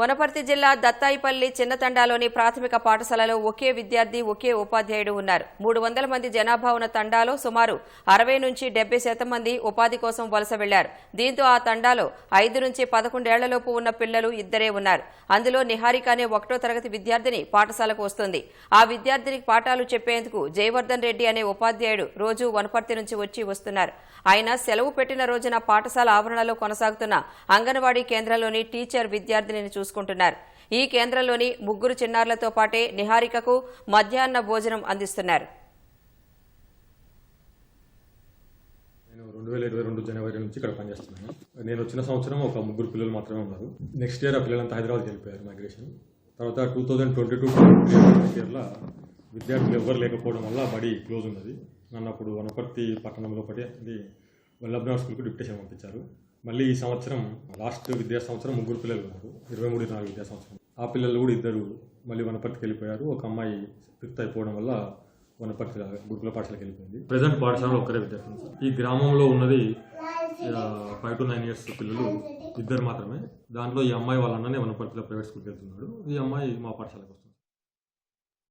వనపర్తి జిల్లా దత్తాయిపల్లి చిన్నతండాలోని ప్రాథమిక పాఠశాలలో ఒకే విద్యార్థి ఒకే ఉపాధ్యాయుడు ఉన్నారు. మూడు వందల మంది జనాభా ఉన్న తండాలో సుమారు అరవై నుంచి డెబ్బై శాతం మంది ఉపాధి కోసం వలస వెళ్ళారు. దీంతో ఆ తండాలో ఐదు నుంచి పదకొండేళ్ళలోపు ఉన్న పిల్లలు ఇద్దరే ఉన్నారు. అందులో నిహారిక అనే ఒకటో తరగతి విద్యార్థిని పాఠశాలకు వస్తుంది. ఆ విద్యార్థినికి పాఠాలు చెప్పేందుకు జయవర్ధన్ రెడ్డి అనే ఉపాధ్యాయుడు రోజు వనపర్తి నుంచి వచ్చి వస్తున్నారు. ఆయన సెలవు పెట్టిన రోజున పాఠశాల ఆవరణలో కొనసాగుతున్న అంగన్వాడీ కేంద్రంలోని టీచర్ విద్యార్థిని చూసి చూసుకుంటున్నారు. ఈ కేంద్రంలోని ముగ్గురు చిన్నారులతో పాటే నిహారికకు మధ్యాహ్న భోజనం అందిస్తున్నారు. నేను రెండు వేల ఇరవై రెండు జనవరి నుంచి ఇక్కడ పనిచేస్తున్నాను. నేను వచ్చిన సంవత్సరం ఒక ముగ్గురు పిల్లలు మాత్రమే ఉన్నారు. నెక్స్ట్ ఇయర్ ఆ పిల్లలంతా హైదరాబాద్ వెళ్ళిపోయారు మైగ్రేషన్ తర్వాత టూ థౌజండ్ ట్వంటీ టూ ఇయర్లో విద్యార్థులు ఎవ్వరు లేకపోవడం వల్ల బడి క్లోజ్ ఉన్నది. నన్ను అప్పుడు వనపర్తి పట్టణంలో ఒకటి అది వల్లభనాథ్ స్కూల్కి డిప్యూటేషన్ పంపించారు. మళ్ళీ ఈ సంవత్సరం లాస్ట్ విద్యా సంవత్సరం ముగ్గురు పిల్లలు ఉన్నారు. ఇరవై మూడు నాలుగు విద్యా సంవత్సరం. ఆ పిల్లలు కూడా ఇద్దరు మళ్ళీ వనపర్తికి వెళ్ళిపోయారు. ఒక అమ్మాయి ఫిఫ్త్ అయిపోవడం వల్ల వనపర్తి గురుకుల పాఠశాలకు వెళ్ళిపోయింది. ప్రజెంట్ పాఠశాలలో ఒక్కరే విద్యార్థులు ఈ గ్రామంలో ఉన్నది ఫైవ్ టు నైన్ ఇయర్స్ పిల్లలు ఇద్దరు మాత్రమే. దాంట్లో ఈ అమ్మాయి వాళ్ళ అన్ననే వనపర్తిలో ప్రైవేట్ స్కూల్కి వెళ్తున్నాడు. ఈ అమ్మాయి మా పాఠశాలకు వస్తుంది.